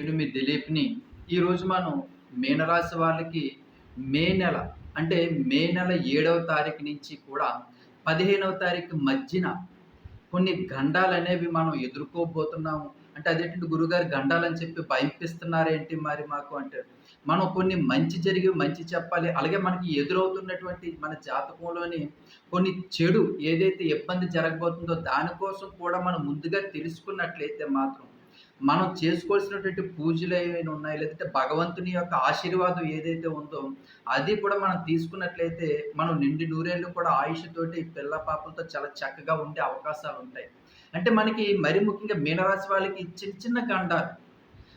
నేను మీ దిలీప్ని ఈరోజు మనం మీనరాశి వాళ్ళకి మే నెల అంటే మే నెల ఏడవ తారీఖు నుంచి కూడా పదిహేనవ తారీఖు మధ్యన కొన్ని గండాలు అనేవి మనం ఎదుర్కోబోతున్నాము. అంటే అదేంటి గురుగారు గండాలని చెప్పి భయంపిస్తున్నారేంటి మరి మాకు అంటే మనం కొన్ని మంచి జరిగి మంచి చెప్పాలి. అలాగే మనకి ఎదురవుతున్నటువంటి మన జాతకంలోని కొన్ని చెడు ఏదైతే ఇబ్బంది జరగబోతుందో దానికోసం కూడా మనం ముందుగా తెలుసుకున్నట్లయితే మాత్రం మనం చేసుకోవాల్సినటువంటి పూజలు ఏమైనా ఉన్నాయి? లేదంటే భగవంతుని యొక్క ఆశీర్వాదం ఏదైతే ఉందో అది కూడా మనం తీసుకున్నట్లయితే మనం నిండి నూరేళ్ళు కూడా ఆయుష్ తోటి పిల్ల పాపలతో చాలా చక్కగా ఉండే అవకాశాలు ఉంటాయి. అంటే మనకి మరి ముఖ్యంగా మీనరాశి వాళ్ళకి చిన్న చిన్న గండాలు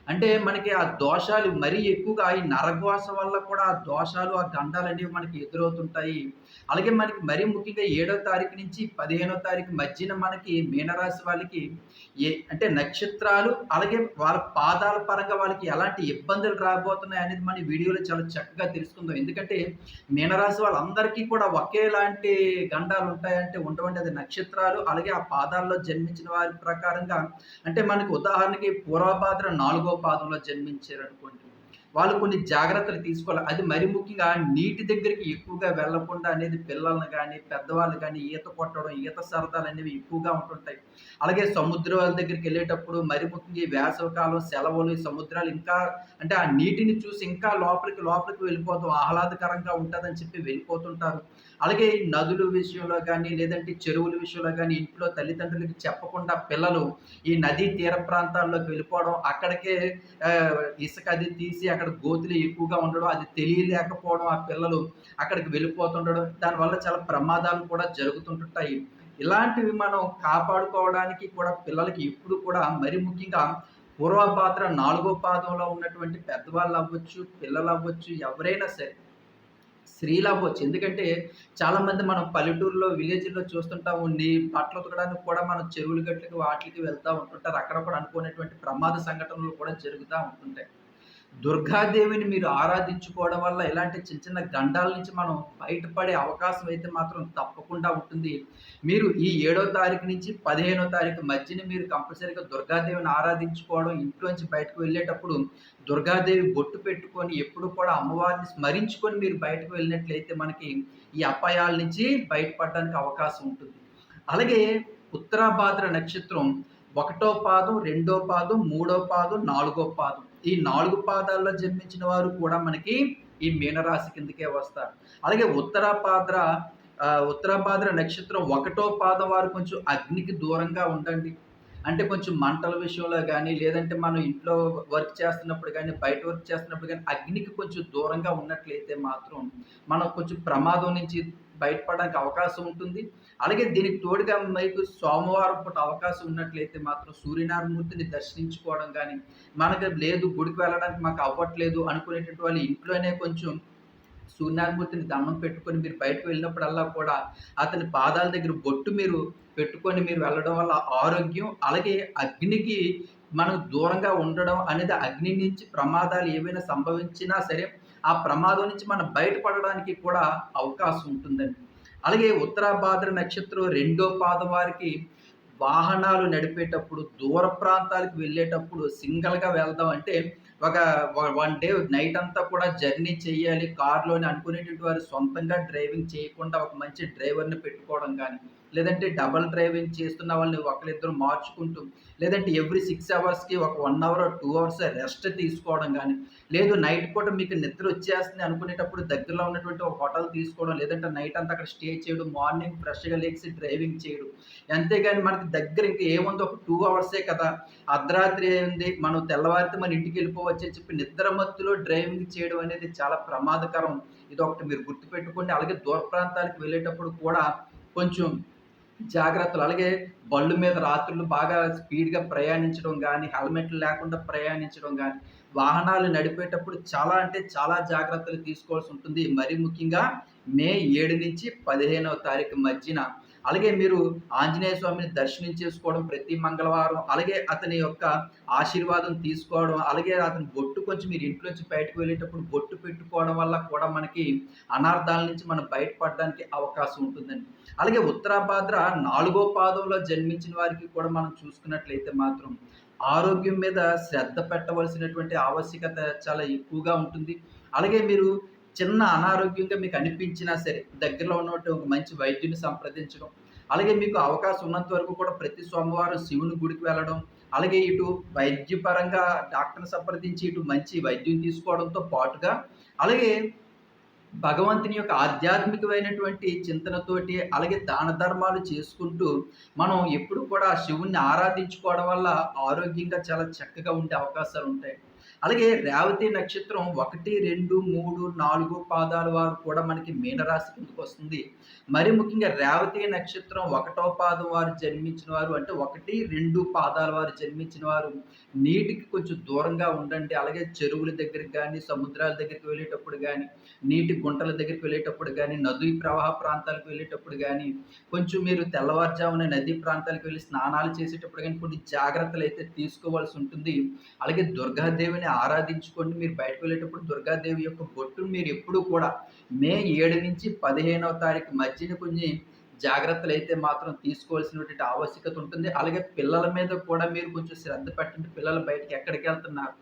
అంటే మనకి ఆ దోషాలు మరీ ఎక్కువగా ఈ నరగవాస వల్ల కూడా ఆ దోషాలు ఆ గండాలు అనేవి మనకి ఎదురవుతుంటాయి. అలాగే మనకి మరీ ముఖ్యంగా ఏడో తారీఖు నుంచి పదిహేనో తారీఖు మధ్యన మనకి మీనరాశి వాళ్ళకి ఏ అంటే నక్షత్రాలు అలాగే వాళ్ళ పాదాల పరంగా వాళ్ళకి ఎలాంటి ఇబ్బందులు రాబోతున్నాయి అనేది మన వీడియోలో చాలా చక్కగా తెలుసుకుందాం. ఎందుకంటే మీనరాశి వాళ్ళందరికీ కూడా ఒకేలాంటి గండాలు ఉంటాయంటే ఉండవండి. అది నక్షత్రాలు అలాగే ఆ పాదాల్లో జన్మించిన వారి ప్రకారంగా అంటే మనకి ఉదాహరణకి పూర్వభాద్ర నాలుగో పాదంలో జన్మించారు అనుకోండి వాళ్ళు కొన్ని జాగ్రత్తలు తీసుకోవాలి. అది మరి ముఖ్యంగా నీటి దగ్గరికి ఎక్కువగా వెళ్ళకుండా అనేది పిల్లల్ని కానీ పెద్దవాళ్ళు కానీ ఈత కొట్టడం ఈత సరదాలు అనేవి ఎక్కువగా ఉంటుంటాయి. అలాగే సముద్రాల దగ్గరికి వెళ్ళేటప్పుడు మరి ముఖ్యంగా వేసవకాలం సెలవులు సముద్రాలు ఇంకా అంటే ఆ నీటిని చూసి ఇంకా లోపలికి లోపలికి వెళ్ళిపోతాం ఆహ్లాదకరంగా ఉంటుందని చెప్పి వెళ్ళిపోతుంటారు. అలాగే నదుల విషయంలో కానీ లేదంటే చెరువుల విషయంలో కానీ ఇంట్లో తల్లిదండ్రులకి చెప్పకుండా పిల్లలు ఈ నదీ తీర ప్రాంతాల్లోకి వెళ్ళిపోవడం అక్కడికే ఇసుక అది తీసి అక్కడ గోతులు ఎక్కువగా ఉండడం అది తెలియలేకపోవడం ఆ పిల్లలు అక్కడికి వెళ్ళిపోతుండడం దానివల్ల చాలా ప్రమాదాలు కూడా జరుగుతుంటుంటాయి. ఇలాంటివి మనం కాపాడుకోవడానికి కూడా పిల్లలకి ఇప్పుడు కూడా మరి ముఖ్యంగా పూర్వపాత్ర నాలుగో పాదంలో ఉన్నటువంటి పెద్దవాళ్ళు అవ్వచ్చు పిల్లలు అవ్వచ్చు ఎవరైనా సరే స్త్రీలు అవ్వచ్చు ఎందుకంటే చాలామంది మనం పల్లెటూరులో విలేజ్లో చూస్తుంటా ఉండి బట్టలు ఉతకడానికి కూడా మనం చెరువులు గట్లకి వాటికి వెళ్తూ ఉంటుంటారు. అక్కడ కూడా అనుకునేటువంటి ప్రమాద సంఘటనలు కూడా జరుగుతూ ఉంటుంటాయి. దుర్గాదేవిని మీరు ఆరాధించుకోవడం వల్ల ఇలాంటి చిన్న చిన్న గండాల నుంచి మనం బయటపడే అవకాశం అయితే మాత్రం తప్పకుండా ఉంటుంది. మీరు ఈ ఏడో తారీఖు నుంచి పదిహేనో తారీఖు మధ్యన మీరు కంపల్సరీగా దుర్గాదేవిని ఆరాధించుకోవడం ఇంట్లోంచి బయటకు వెళ్ళేటప్పుడు దుర్గాదేవి బొట్టు పెట్టుకొని ఎప్పుడు కూడా అమ్మవారిని స్మరించుకొని మీరు బయటకు వెళ్ళినట్లయితే మనకి ఈ అపాయాల నుంచి బయటపడడానికి అవకాశం ఉంటుంది. అలాగే ఉత్తరాభాద్ర నక్షత్రం ఒకటో పాదం రెండో పాదం మూడో పాదం నాలుగో పాదం. ఈ నాలుగు పాదాల్లో జన్మించిన వారు కూడా మనకి ఈ మీనరాశి కిందకే వస్తారు. అలాగే ఉత్తరాపాద్ర ఉత్తరాపాద్ర నక్షత్రం ఒకటో పాదం వారు కొంచెం అగ్నికి దూరంగా ఉండండి. అంటే కొంచెం మంటల విషయంలో కానీ లేదంటే మనం ఇంట్లో వర్క్ చేస్తున్నప్పుడు కానీ బయట వర్క్ చేస్తున్నప్పుడు కానీ అగ్నికి కొంచెం దూరంగా ఉన్నట్లయితే మాత్రం మనం కొంచెం ప్రమాదం నుంచి బయటపడడానికి అవకాశం ఉంటుంది. అలాగే దీనికి తోడుగా మీకు సోమవారం పూట అవకాశం ఉన్నట్లయితే మాత్రం సూర్యనారాయణమూర్తిని దర్శించుకోవడం కానీ మనకు లేదు గుడికి వెళ్ళడానికి మాకు అవ్వట్లేదు అనుకునేటువంటి వాళ్ళు ఇంట్లోనే కొంచెం సూర్యనారాయణమూర్తిని దండం పెట్టుకొని మీరు బయటకు వెళ్ళినప్పుడల్లా కూడా అతని పాదాల దగ్గర బొట్టు మీరు పెట్టుకొని మీరు వెళ్ళడం వల్ల ఆరోగ్యం అలాగే అగ్నికి మనం దూరంగా ఉండడం అనేది అగ్ని నుంచి ప్రమాదాలు ఏవైనా సంభవించినా సరే ఆ ప్రమాదం నుంచి మనం బయటపడడానికి కూడా అవకాశం ఉంటుందండి. అలాగే ఉత్తరాభాద్ర నక్షత్రం రెండో పాదం వారికి వాహనాలు నడిపేటప్పుడు దూర ప్రాంతాలకు వెళ్ళేటప్పుడు సింగిల్గా వెళ్దాం అంటే ఒక వన్ డే నైట్ అంతా కూడా జర్నీ చేయాలి. కార్లోని అనుకునేటువంటి వారు సొంతంగా డ్రైవింగ్ చేయకుండా ఒక మంచి డ్రైవర్ని పెట్టుకోవడం కానీ లేదంటే డబల్ డ్రైవింగ్ చేస్తున్న వాళ్ళని ఒకరిద్దరు మార్చుకుంటూ లేదంటే ఎవ్రీ సిక్స్ అవర్స్కి ఒక one hour two hours rest తీసుకోవడం కానీ లేదు నైట్ పూట మీకు నిద్ర వచ్చేస్తుంది అనుకునేటప్పుడు దగ్గరలో ఉన్నటువంటి ఒక హోటల్ తీసుకోవడం లేదంటే నైట్ అంతా అక్కడ స్టే చేయడం మార్నింగ్ ఫ్రెష్గా లేచి డ్రైవింగ్ చేయడం అంతేగాని మనకి దగ్గర ఇంకా ఏముంది? ఒక టూ అవర్సే కదా. అర్ధరాత్రి ఏంది మనం తెల్లవారితే మన ఇంటికి వెళ్ళిపోవచ్చు అని చెప్పి నిద్ర మత్తులో డ్రైవింగ్ చేయడం అనేది చాలా ప్రమాదకరం. ఇది ఒకటి మీరు గుర్తుపెట్టుకోండి. అలాగే దూర ప్రాంతాలకు వెళ్ళేటప్పుడు కూడా కొంచెం జాగ్రత్తలు. అలాగే బళ్ళు మీద రాత్రులు బాగా స్పీడ్గా ప్రయాణించడం కానీ హెల్మెట్లు లేకుండా ప్రయాణించడం కానీ వాహనాలు నడిపేటప్పుడు చాలా అంటే చాలా జాగ్రత్తలు తీసుకోవాల్సి ఉంటుంది. మరీ ముఖ్యంగా మే ఏడు నుంచి పదిహేనవ తారీఖు మధ్యన అలాగే మీరు ఆంజనేయ స్వామిని దర్శనం చేసుకోవడం ప్రతి మంగళవారం అలాగే అతని యొక్క ఆశీర్వాదం తీసుకోవడం అలాగే అతని బొట్టు కొంచెం మీరు ఇంట్లోంచి బయటకు వెళ్ళేటప్పుడు బొట్టు పెట్టుకోవడం వల్ల కూడా మనకి అనార్థాల నుంచి మనం బయటపడడానికి అవకాశం ఉంటుందండి. అలాగే ఉత్తరాభాద్ర నాలుగో పాదంలో జన్మించిన వారికి కూడా మనం చూసుకున్నట్లయితే మాత్రం ఆరోగ్యం మీద శ్రద్ధ పెట్టవలసినటువంటి ఆవశ్యకత చాలా ఎక్కువగా ఉంటుంది. అలాగే మీరు చిన్న అనారోగ్యంగా మీకు అనిపించినా సరే దగ్గరలో ఉన్నటువంటి ఒక మంచి వైద్యుని సంప్రదించడం అలాగే మీకు అవకాశం ఉన్నంత వరకు కూడా ప్రతి సోమవారం శివుని గుడికి వెళ్ళడం అలాగే ఇటు వైద్యపరంగా డాక్టర్ని సంప్రదించి ఇటు మంచి వైద్యం తీసుకోవడంతో పాటుగా అలాగే భగవంతుని యొక్క ఆధ్యాత్మికమైనటువంటి చింతనతోటి అలాగే దాన ధర్మాలు చేసుకుంటూ మనం ఎప్పుడు కూడా శివుణ్ణి ఆరాధించుకోవడం వల్ల ఆరోగ్యంగా చాలా చక్కగా ఉండే అవకాశాలు ఉంటాయి. అలాగే రేవతి నక్షత్రం ఒకటి రెండు మూడు నాలుగు పాదాల వారు కూడా మనకి మీనరాశి కిందకు వస్తుంది. మరి ముఖ్యంగా రేవతి నక్షత్రం ఒకటో పాదం వారు జన్మించిన వారు అంటే ఒకటి రెండు పాదాల వారు జన్మించిన వారు నీటికి కొంచెం దూరంగా ఉండండి. అలాగే చెరువుల దగ్గరికి కానీ సముద్రాల దగ్గరికి వెళ్ళేటప్పుడు కానీ నీటి గుంటల దగ్గరికి వెళ్ళేటప్పుడు కానీ నది ప్రవాహ ప్రాంతాలకు వెళ్ళేటప్పుడు కానీ కొంచెం మీరు తెల్లవారుజామున నదీ ప్రాంతాలకు వెళ్ళి స్నానాలు చేసేటప్పుడు కానీ కొన్ని జాగ్రత్తలు అయితే తీసుకోవాల్సి ఉంటుంది. అలాగే దుర్గాదేవిని ఆరాధించుకోండి. మీరు బయటకు వెళ్ళేటప్పుడు దుర్గాదేవి యొక్క బొట్టును మీరు ఎప్పుడు కూడా మే ఏడు నుంచి పదిహేనవ తారీఖు మధ్యన కొన్ని జాగ్రత్తలు అయితే మాత్రం తీసుకోవాల్సినటువంటి ఆవశ్యకత ఉంటుంది. అలాగే పిల్లల మీద కూడా మీరు కొంచెం శ్రద్ధ పెట్టండి. పిల్లలు బయటకు ఎక్కడికి వెళ్తున్నారు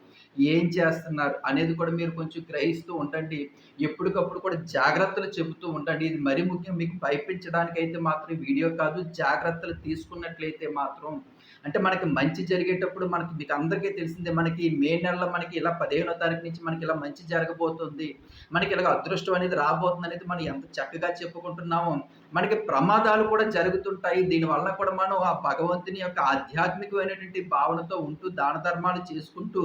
ఏం చేస్తున్నారు అనేది కూడా మీరు కొంచెం గ్రహిస్తూ ఉండండి. ఎప్పటికప్పుడు కూడా జాగ్రత్తలు చెబుతూ ఉండండి. ఇది మరీ ముఖ్యం. మీకు భయపించడానికి అయితే మాత్రం వీడియో కాదు. జాగ్రత్తలు తీసుకున్నట్లయితే మాత్రం అంటే మనకి మంచి జరిగేటప్పుడు మనకి మీకు అందరికీ తెలిసిందే మనకి మే నెలలో మనకి ఇలా పదిహేనో తారీఖు నుంచి మనకి ఇలా మంచి జరగబోతుంది. మనకి ఇలాగ అదృష్టం అనేది రాబోతుంది అనేది మనం ఎంత చక్కగా చెప్పుకుంటున్నామో మనకి ప్రమాదాలు కూడా జరుగుతుంటాయి. దీనివల్ల కూడా మనం ఆ భగవంతుని యొక్క ఆధ్యాత్మికమైనటువంటి భావనతో ఉంటూ దాన ధర్మాలు చేసుకుంటూ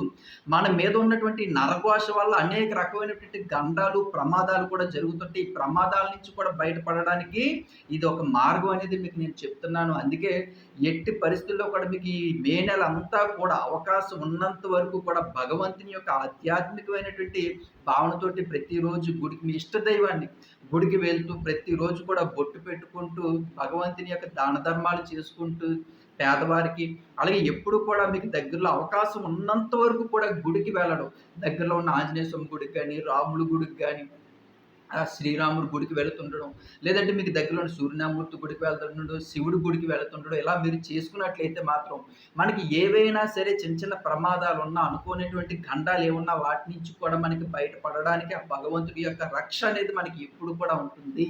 మన మీద ఉన్నటువంటి నరకోశ వల్ల అనేక రకమైనటువంటి గండాలు ప్రమాదాలు కూడా జరుగుతుంటాయి. ఈ ప్రమాదాల నుంచి కూడా బయటపడడానికి ఇది ఒక మార్గం అనేది మీకు నేను చెప్తున్నాను. అందుకే ఎట్టి పరిస్థితుల్లో కూడా మీకు ఈ మే నెల అంతా కూడా అవకాశం ఉన్నంత వరకు కూడా భగవంతుని యొక్క ఆధ్యాత్మికమైనటువంటి భావనతోటి ప్రతిరోజు గుడికి మీ ఇష్ట దైవాన్ని గుడికి వెళ్తూ ప్రతిరోజు కూడా బొట్టు పెట్టుకుంటూ భగవంతుని యొక్క దాన ధర్మాలు చేసుకుంటూ పేదవారికి అలాగే ఎప్పుడు కూడా మీకు దగ్గరలో అవకాశం ఉన్నంత వరకు కూడా గుడికి వెళ్ళడం. దగ్గరలో ఉన్న ఆంజనేయ స్వామి గుడికి కానీ రాముల గుడికి కానీ శ్రీరాముడి గుడికి వెళుతుండడం లేదంటే మీకు దగ్గరలో సూర్యనామూర్తి గుడికి వెళ్తుండడం శివుడి గుడికి వెళుతుండడం ఇలా మీరు చేసుకున్నట్లయితే మాత్రం మనకి ఏవైనా సరే చిన్న చిన్న ప్రమాదాలు ఉన్నా అనుకోనేటువంటి గండాలు ఏమున్నా వాటి నుంచి కూడా మనకి బయటపడడానికి ఆ భగవంతుడి యొక్క రక్ష అనేది మనకి ఎప్పుడు కూడా ఉంటుంది.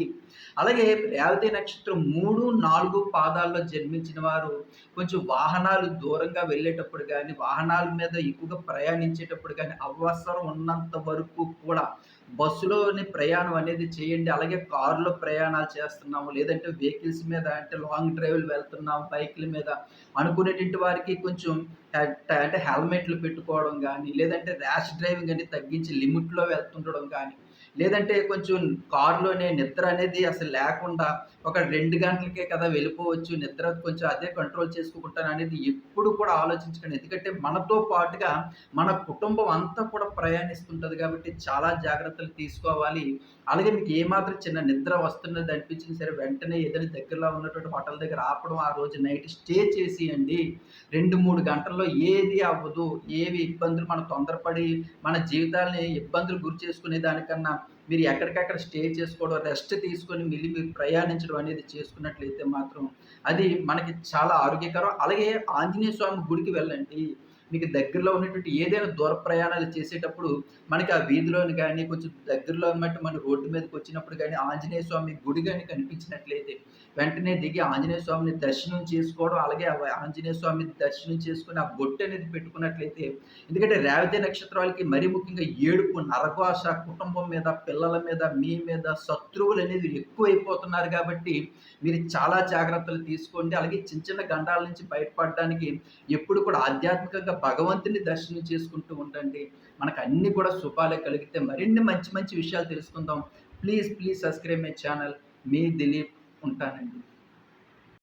అలాగే రేవతి నక్షత్రం మూడు నాలుగు పాదాల్లో జన్మించిన వారు కొంచెం వాహనాలు దూరంగా వెళ్ళేటప్పుడు కానీ వాహనాల మీద ఎక్కువగా ప్రయాణించేటప్పుడు కానీ అవసరం ఉన్నంత వరకు కూడా బస్సులోని ప్రయాణం అనేది చేయండి. అలాగే కారులో ప్రయాణాలు చేస్తున్నాము. లేదంటే వెహికల్స్ మీద అంటే లాంగ్ డ్రైవ్లు వెళ్తున్నాము. బైక్ల మీద అనుకునేటువంటి వారికి కొంచెం అంటే హెల్మెట్లు పెట్టుకోవడం కానీ లేదంటే ర్యాష్ డ్రైవింగ్ అనేది తగ్గించి లిమిట్లో వెళ్తుండడం కానీ లేదంటే కొంచెం కారులోనే నిద్ర అనేది అసలు లేకుండా ఒక రెండు గంటలకే కదా వెళ్ళిపోవచ్చు నిద్ర కొంచెం అదే కంట్రోల్ చేసుకుంటాను అనేది ఎప్పుడు కూడా ఆలోచించకండి. ఎందుకంటే మనతో పాటుగా మన కుటుంబం అంతా కూడా ప్రయాణిస్తుంటుంది కాబట్టి చాలా జాగ్రత్తలు తీసుకోవాలి. అలాగే మీకు ఏమాత్రం చిన్న నిద్ర వస్తున్నది అనిపించిన సరే వెంటనే ఏదైనా దగ్గరలో ఉన్నటువంటి హోటల్ దగ్గర ఆపడం ఆ రోజు నైట్ స్టే చేసేయండి. రెండు మూడు గంటల్లో ఏది అవ్వదు. ఏవి ఇబ్బందులు మనం తొందరపడి మన జీవితాలని ఇబ్బందులు గురి చేసుకునే దానికన్నా మీరు ఎక్కడికక్కడ స్టే చేసుకోవడం రెస్ట్ తీసుకొని మళ్ళీ మీరు ప్రయాణించడం అనేది చేసుకున్నట్లయితే మాత్రం అది మనకి చాలా ఆరోగ్యకరం. అలాగే ఆంజనేయ స్వామి గుడికి వెళ్ళండి. మీకు దగ్గరలో ఉన్నటువంటి ఏదైనా దూర ప్రయాణాలు చేసేటప్పుడు మనకి ఆ వీధిలోని కానీ కొంచెం దగ్గరలో ఉన్నట్టు మన రోడ్డు మీదకి వచ్చినప్పుడు కానీ ఆంజనేయ స్వామి గుడి కానీ కనిపించినట్లయితే వెంటనే దిగి ఆంజనేయ స్వామిని దర్శనం చేసుకోవడం అలాగే ఆంజనేయ స్వామిని దర్శనం చేసుకుని ఆ బొట్టు అనేది పెట్టుకున్నట్లయితే ఎందుకంటే రేవతి నక్షత్రాలకి మరీ ముఖ్యంగా ఏడుపు నరఘోష కుటుంబం మీద పిల్లల మీద మీ మీద శత్రువులు అనేది ఎక్కువైపోతున్నారు కాబట్టి మీరు చాలా జాగ్రత్తలు తీసుకోండి. అలాగే చిన్న చిన్న గండాల నుంచి బయటపడడానికి ఎప్పుడు కూడా ఆధ్యాత్మికంగా భగవంతుని దర్శనం చేసుకుంటూ ఉండండి. మనకు అన్ని కూడా శుభాలే కలిగితే మరిన్ని మంచి మంచి విషయాలు తెలుసుకుందాం. Please please subscribe my channel. మీ దిలీప్ ఉంటానండి.